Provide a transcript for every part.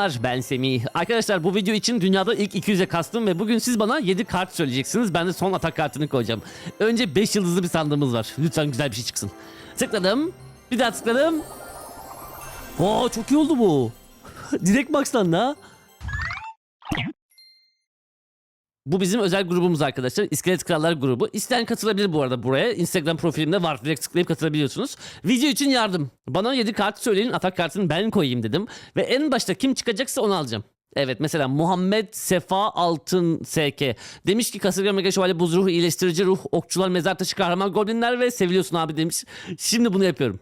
Ben Semih. Arkadaşlar bu video için dünyada ilk 200'e kastım ve bugün siz bana 7 kart söyleyeceksiniz. Ben de son atak kartını koyacağım. Önce 5 yıldızlı bir sandığımız var. Lütfen güzel bir şey çıksın. Tıkladım. Bir daha tıkladım. Oo çok iyi oldu bu. Direkt Max'tan da. Bu bizim özel grubumuz arkadaşlar. İskelet Krallar grubu. İsteyen katılabilir bu arada buraya. Instagram profilimde var. Direkt tıklayıp katılabiliyorsunuz. Video için yardım. Bana 7 kart söyleyin. Atak kartını ben koyayım dedim. Ve en başta kim çıkacaksa onu alacağım. Evet mesela Muhammed Sefa Altın SK demiş ki kasırga mega şövalye buz ruh iyileştirici ruh okçular mezar taşı kahraman goblinler ve seviyorsun abi demiş. Şimdi bunu yapıyorum.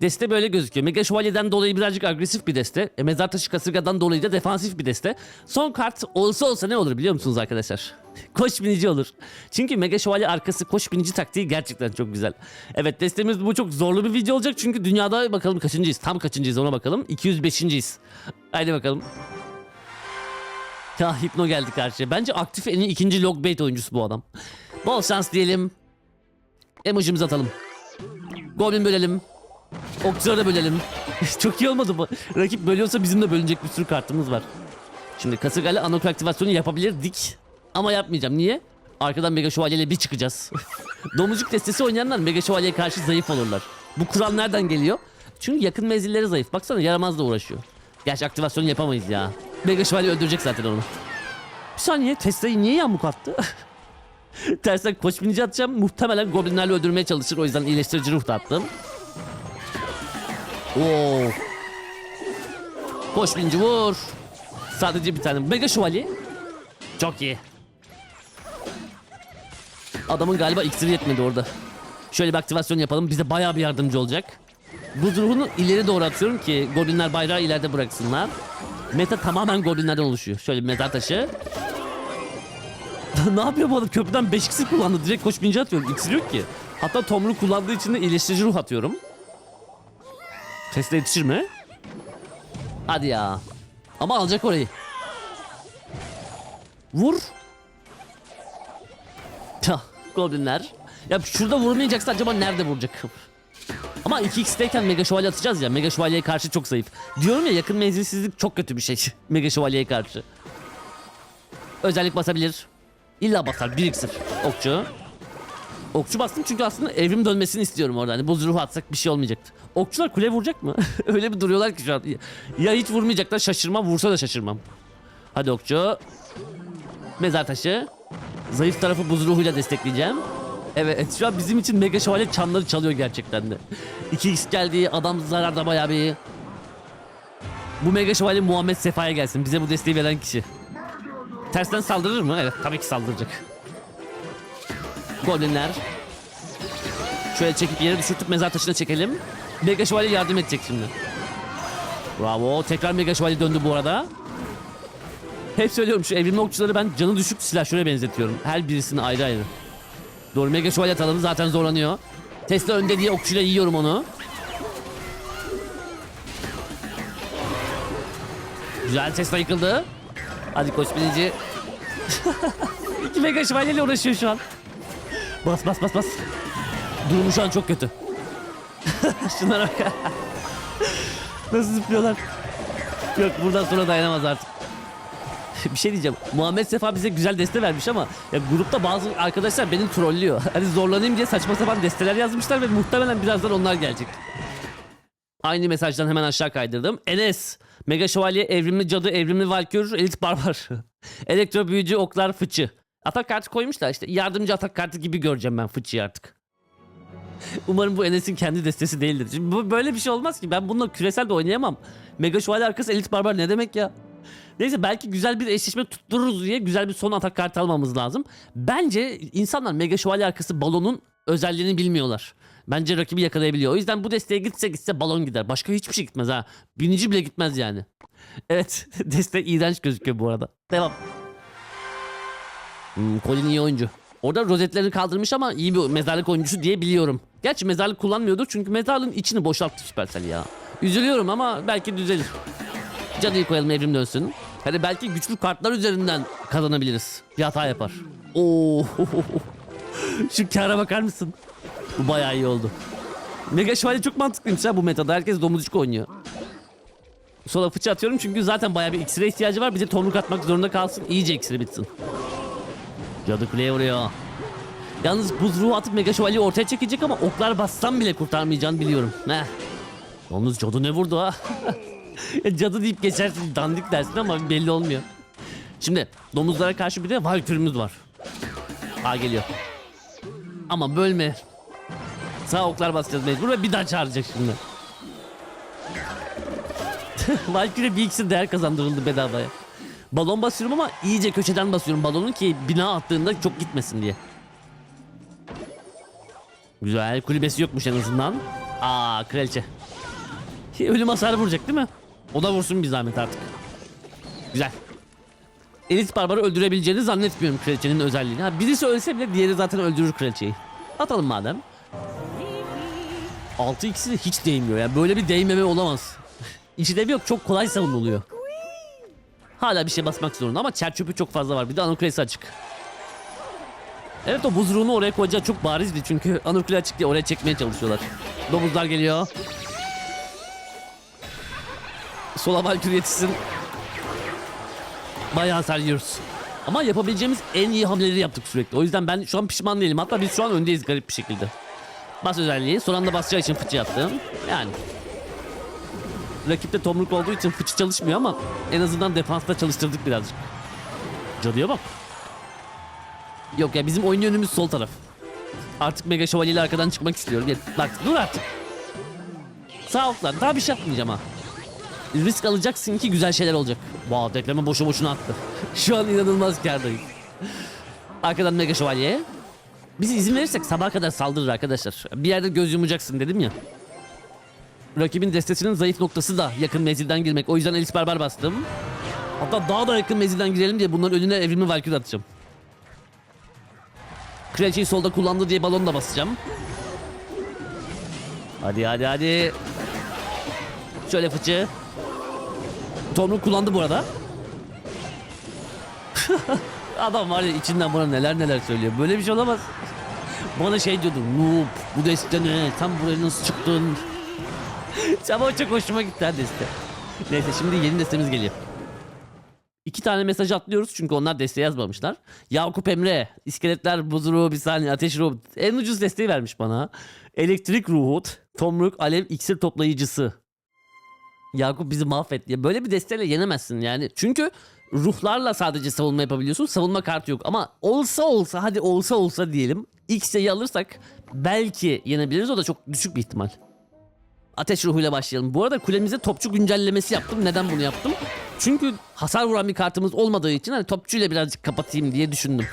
Deste böyle gözüküyor. Mega Şövalye'den dolayı birazcık agresif bir deste. E, Mezar Taşı Kasırga'dan dolayı da defansif bir deste. Son kart olsa olsa ne olur biliyor musunuz arkadaşlar? Koş binici olur. Çünkü Mega Şövalye arkası koş binici taktiği gerçekten çok güzel. Evet destemiz bu çok zorlu bir video olacak. Çünkü dünyada bakalım kaçıncıyız. Tam kaçıncıyız ona bakalım. 205.yiz. Haydi bakalım. Ya Hipno geldi karşıya. Bence aktif en iyi ikinci logbait oyuncusu bu adam. Bol şans diyelim. Emojimizi atalım. Goblin bölelim. Okçuları da bölelim. Çok iyi olmadı mı? Rakip bölüyorsa bizim de bölünecek bir sürü kartımız var. Şimdi kasırgayla anok aktivasyonu yapabilirdik. Ama yapmayacağım. Niye? Arkadan Mega Şövalye ile bir çıkacağız. Domuzcuk destesi oynayanlar Mega Şövalye'ye karşı zayıf olurlar. Bu kural nereden geliyor? Çünkü yakın menzilleri zayıf. Baksana yaramazla uğraşıyor. Gerçi aktivasyonu yapamayız ya. Mega Şövalye öldürecek zaten onu. Bir saniye Tesla'yı niye yamuk attı? Tersten koç binici atacağım. Muhtemelen goblinlerle öldürmeye çalışır. O yüzden iyileştirici ruh da attım. Oo. Koş binci vur. Sadece bir tane. Mega şövalye. Çok iyi. Adamın galiba iksiri yetmedi orada. Şöyle bir aktivasyon yapalım. Bize bayağı bir yardımcı olacak. Buz ruhunu ileri doğru atıyorum ki goblinler bayrağı ileride bıraksınlar. Meta tamamen goblinlerden oluşuyor. Şöyle bir mezar taşı. ne yapıyor bu adam? Köprüden 5 iksir kullandı. Direkt koş binci atıyorum. İksir yok ki. Hatta Tomru kullandığı için de iyileştirici ruh atıyorum. Tesla yetişir mi? Hadi ya. Ama alacak orayı. Vur. Goblinler. Ya şurada vurmayacaksa acaba nerede vuracak? Ama 2x'teyken Mega Şövalye atacağız ya. Mega Şövalye'ye karşı çok zayıf. Diyorum ya yakın menzilsizlik çok kötü bir şey. Mega Şövalye'ye karşı. Özellik basabilir. İlla basar. 1 iksir. Okçu. Okçu bastım çünkü aslında evrim dönmesini istiyorum orada. Hani buz ruhu atsak bir şey olmayacaktı. Okçular kule vuracak mı? Öyle bir duruyorlar ki şu an. Ya hiç vurmayacaklar şaşırmam. Vursa da şaşırmam. Hadi okçu. Mezar taşı. Zayıf tarafı buz ruhuyla destekleyeceğim. Evet şu an bizim için Mega Şövalye çanları çalıyor gerçekten de. 2x geldi. Adam zararda bayağı bir. Bu Mega Şövalye Muhammed Sefa'ya gelsin. Bize bu desteği veren kişi. Tersten saldırır mı? Evet tabii ki saldıracak. Goblinler. Şöyle çekip yere düşürtüp mezar taşına çekelim. Mega Şövalye yardım edecek şimdi. Bravo. Tekrar Mega Şövalye döndü bu arada. Hep söylüyorum şu evrimli okçuları ben canı düşük silahşöre benzetiyorum. Her birisini ayrı ayrı. Doğru Mega Şövalye atalım zaten zorlanıyor. Tesla önde diye okçuyla yiyorum onu. Güzel Tesla yıkıldı. Hadi koç binici. İki Mega Şövalye ile uğraşıyor şu an. Bas bas bas bas. Durumu şu an çok kötü. Şunlara bak. Nasıl zıplıyorlar. Yok buradan sonra dayanamaz artık. bir şey diyeceğim. Muhammed Sefa bize güzel deste vermiş ama ya grupta bazı arkadaşlar beni trollüyor. Hani zorlanayım diye saçma sapan desteler yazmışlar ve muhtemelen birazdan onlar gelecek. Aynı mesajdan hemen aşağı kaydırdım. Enes, Mega Şövalye, Evrimli Cadı, Evrimli Valkür, Elit Barbar. Elektro Büyücü, Oklar, Fıçı. Atak kartı koymuşlar işte. Yardımcı atak kartı gibi göreceğim ben Fıçı'yı artık. Umarım bu Enes'in kendi destesi değildir. Şimdi bu böyle bir şey olmaz ki. Ben bununla küresel de oynayamam. Mega Şövalye arkası Elit Barbar ne demek ya? Neyse belki güzel bir eşleşme tuttururuz diye güzel bir son atak kartı almamız lazım. Bence insanlar Mega Şövalye arkası balonun özelliğini bilmiyorlar. Bence rakibi yakalayabiliyor. O yüzden bu desteğe gitse gitse balon gider. Başka hiçbir şey gitmez ha. Binici bile gitmez yani. Evet deste iğrenç gözüküyor bu arada. Devam. Hmm, Colin iyi oyuncu. Orada rozetlerini kaldırmış ama iyi bir mezarlık oyuncusu diye biliyorum. Gerçi mezarlık kullanmıyordur çünkü mezarlığın içini boşalttı Supercell ya. Üzülüyorum ama belki düzelir. Cadıyı koyalım evrim dönsün. Hani belki güçlü kartlar üzerinden kazanabiliriz. Bir hata yapar. Oo. Şu kara bakar mısın? Bu bayağı iyi oldu. Mega Şövalye çok mantıklıymış ha bu metada. Herkes domuzcuk oynuyor. Sola fıçı atıyorum çünkü zaten bayağı bir iksire ihtiyacı var. Bir de tomruk atmak zorunda kalsın. İyice iksiri bitsin. Cadı kuleye vuruyor. Yalnız buz ruhu atıp mega şövalyeyi ortaya çekecek ama oklar bassam bile kurtarmayacağını biliyorum. Heh. Yalnız cadı ne vurdu ha? Ya cadı deyip geçersin dandik dersin ama belli olmuyor. Şimdi domuzlara karşı bir de valkürümüz var. Ha geliyor. Ama bölme. Sağ oklar basacağız mecbur ve bir daha çağıracak şimdi. Valkyrie bir ikisi değer kazandırıldı bedavaya. Balon basıyorum ama iyice köşeden basıyorum balonu ki bina attığında çok gitmesin diye. Güzel kulübesi yokmuş en azından. Aa kraliçe. Ölüm hasarı vuracak değil mi? O da vursun bir zahmet artık. Güzel. Elit barbarı öldürebileceğini zannetmiyorum kraliçenin özelliğini. Ha, birisi ölse bile diğeri zaten öldürür kraliçeyi. Atalım madem. 6 ikisi de hiç değmiyor ya. Böyle bir değmeme olamaz. İşi de yok çok kolay savunuluyor. Hala bir şey basmak zorunda ama çer çöpü çok fazla var. Bir de anukresi açık. Evet o buz ruhunu oraya koyacağı çok barizdi çünkü anukule açık diye oraya çekmeye çalışıyorlar. Domuzlar geliyor. Sola valkür yetişsin. Bayağı hasar. Ama yapabileceğimiz en iyi hamleleri yaptık sürekli. O yüzden ben şu an pişman değilim. Hatta biz şu an öndeyiz garip bir şekilde. Bas özelliği. Son anda basacağı için fıçı yaptım. Yani. Rakipte tomruk olduğu için fıçı çalışmıyor ama en azından defansta çalıştırdık birazcık. Cadıya bak. Yok ya bizim oyun yönümüz sol taraf. Artık Mega Şövalye ile arkadan çıkmak istiyorum. Ya, bak dur artık. Sağ oklar. Daha bir şey yapmayacağım ha. Risk alacaksın ki güzel şeyler olacak. Wow dekleme boşu boşuna attı. Şu an inanılmaz kârdayız. Arkadan Mega Şövalye. Biz izin verirsek sabaha kadar saldırır arkadaşlar. Bir yerde göz yumacaksın dedim ya. Rakibin destesinin zayıf noktası da yakın menzilden girmek. O yüzden Elis Barbar bastım. Hatta daha da yakın menzilden girelim diye bunların önüne evrimli Valkyrie atacağım. Kraliçeyi solda kullandı diye balon da basacağım. Hadi hadi hadi. Şöyle fıçı. Tomruk kullandı bu arada. Adam var ya içinden bana neler neler söylüyor. Böyle bir şey olamaz. Bana şey diyordu. Noob bu deste ne? Sen buraya nasıl çıktın? Ama çok hoşuma gitti ha deste. Neyse şimdi yeni destemiz geliyor. İki tane mesaj atlıyoruz çünkü onlar deste yazmamışlar. Yakup Emre, iskeletler buzuru bir saniye ateş ruhu. En ucuz desteği vermiş bana. Elektrik ruhu, tomruk, alev, iksir toplayıcısı. Yakup bizi mahvetti. Ya böyle bir desteyle yenemezsin yani. Çünkü ruhlarla sadece savunma yapabiliyorsun. Savunma kartı yok. Ama olsa olsa hadi olsa olsa diyelim. X'yi alırsak belki yenebiliriz. O da çok düşük bir ihtimal. Ateş ruhuyla başlayalım. Bu arada kulemize topçu güncellemesi yaptım. Neden bunu yaptım? Çünkü hasar vuran bir kartımız olmadığı için hani topçuyla birazcık kapatayım diye düşündüm.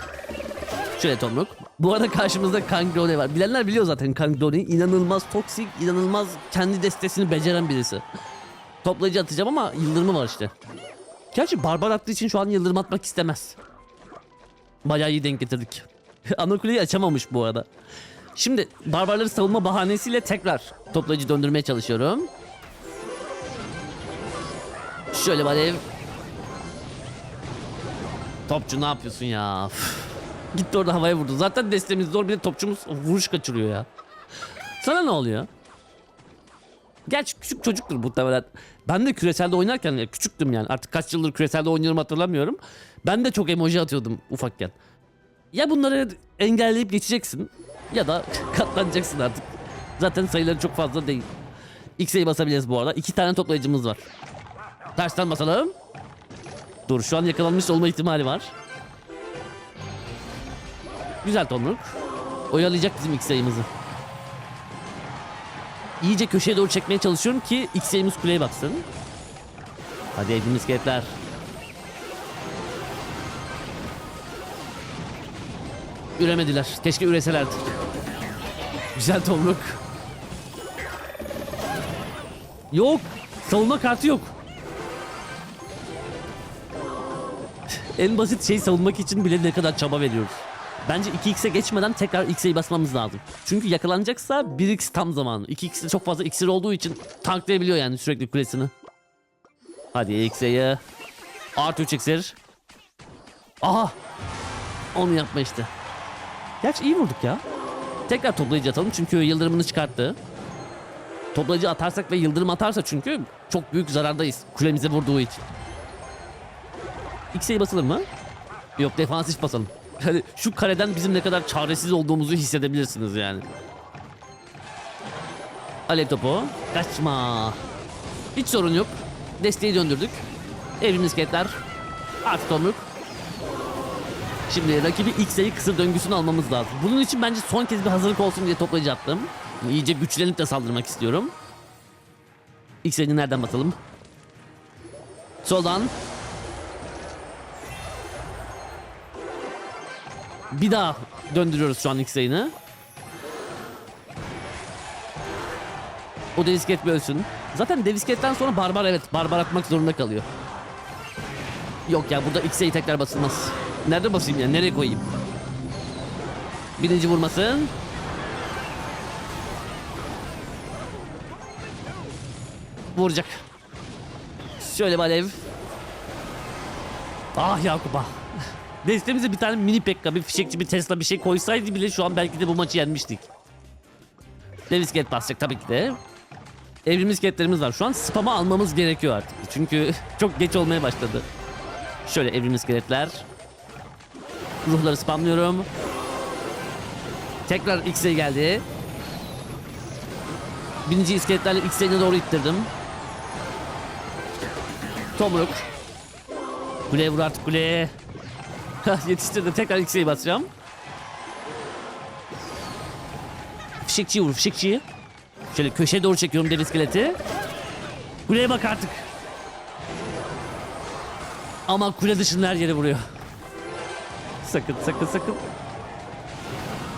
Şöyle tomruk. Bu arada karşımızda Kangrone var. Bilenler biliyor zaten Kangrone. İnanılmaz toksik, inanılmaz kendi destesini beceren birisi. Toplayıcı atacağım ama yıldırımı var işte. Gerçi barbar attığı için şu an yıldırım atmak istemez. Bayağı iyi denk getirdik. Anakuleyi açamamış bu arada. Şimdi barbarları savunma bahanesiyle tekrar toplayıcı döndürmeye çalışıyorum. Şöyle alev. Topçu ne yapıyorsun ya? Üf. Gitti orada havaya vurdu. Zaten destemiz zor bir de topçumuz vuruş kaçırıyor ya. Sana ne oluyor? Gerçi küçük çocuktur muhtemelen. Ben de küreselde oynarken küçüktüm yani. Artık kaç yıldır küreselde oynuyorum hatırlamıyorum. Ben de çok emoji atıyordum ufakken. Ya bunları engelleyip geçeceksin ya da katlanacaksın artık. Zaten sayıları çok fazla değil. X'e basabiliriz bu arada. İki tane toplayıcımız var. Tersten basalım. Dur şu an yakalanmış olma ihtimali var. Güzel tomruk. Oyalayacak bizim X sayımızı. İyice köşeye doğru çekmeye çalışıyorum ki X sayımız kuleye baksın. Hadi evim iskeletler. Üremediler. Keşke üreselerdi. Güzel tomruk. Yok. Savunma kartı yok. en basit şey savunmak için bile ne kadar çaba veriyoruz. Bence 2x'e geçmeden tekrar x'e basmamız lazım. Çünkü yakalanacaksa 1x tam zamanı. 2x'de çok fazla iksir olduğu için tanklayabiliyor yani sürekli kulesini. Hadi x'e Artı 3 iksir. Aha. Onu yapma işte. Gerçi iyi vurduk ya. Tekrar toplayıcı atalım çünkü yıldırımını çıkarttı. Toplayıcı atarsak ve yıldırım atarsa çünkü çok büyük zarardayız. Kulemize vurduğu için. X'e basalım mı? Yok defansif basalım. Hani şu kaleden bizim ne kadar çaresiz olduğumuzu hissedebilirsiniz yani. Alev topu. Kaçma. Hiç sorun yok. Desteği döndürdük. Evrim isketler. Artık tomruk. Şimdi rakibi X'e kısır döngüsünü almamız lazım. Bunun için bence son kez bir hazırlık olsun diye toplayıcı attım. İyice güçlenip de saldırmak istiyorum. X'e nereden basalım? Soldan. Bir daha döndürüyoruz şu an X-Ray'ini. O devisket bir ölsün. Zaten devisketten sonra barbar evet barbar atmak zorunda kalıyor. Yok ya burada X'e tekrar basılmaz. Nerede basayım ya? Nereye koyayım? Birinci vurmasın. Vuracak. Şöyle bir alev. Ah Yakup ah. Destemize bir tane mini pekka, bir fişekçi, bir Tesla bir şey koysaydı bile şu an belki de bu maçı yenmiştik. Devisket basacak tabii ki de. Evrim isketlerimiz var. Şu an spam'a almamız gerekiyor artık. Çünkü çok geç olmaya başladı. Şöyle evrim iskeletler. Ruhları spamlıyorum. Tekrar X'e geldi. Birinci iskeletlerle X'e doğru ittirdim. Tomruk. Kuleye vur artık kuleye. Yetiştirdi. Tekrar X'e basacağım. Fişekçiyi vur fişekçiyi. Şöyle köşeye doğru çekiyorum dev iskeleti. Kuleye bak artık. Ama kule dışında her yere vuruyor. Sakın sakın sakın.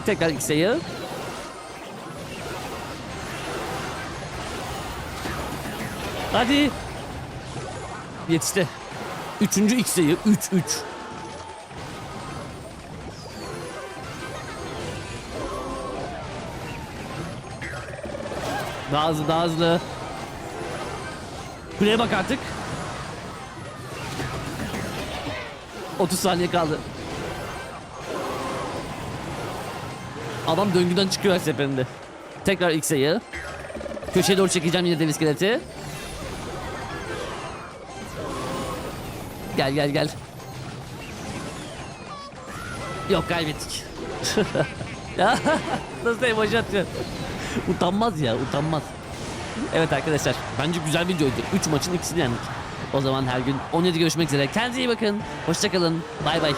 Tekrar X'e'yi. Hadi. Yetişti. Üçüncü X'e'yi. Üç üç. Daha hızlı daha hızlı. Kuleye bak artık. 30 saniye kaldı. Adam döngüden çıkıyor her seferinde. Tekrar X'e'yi. Köşeye doğru çekeceğim yine dev iskeleti. Gel gel gel. Yok kaybettik. nasıl emoji atıyor? utanmaz ya utanmaz. Evet arkadaşlar bence güzel bir videoydu. 3 maçın ikisini yendik. O zaman her gün 17 görüşmek üzere. Kendinize iyi bakın. Hoşçakalın. Bay bay.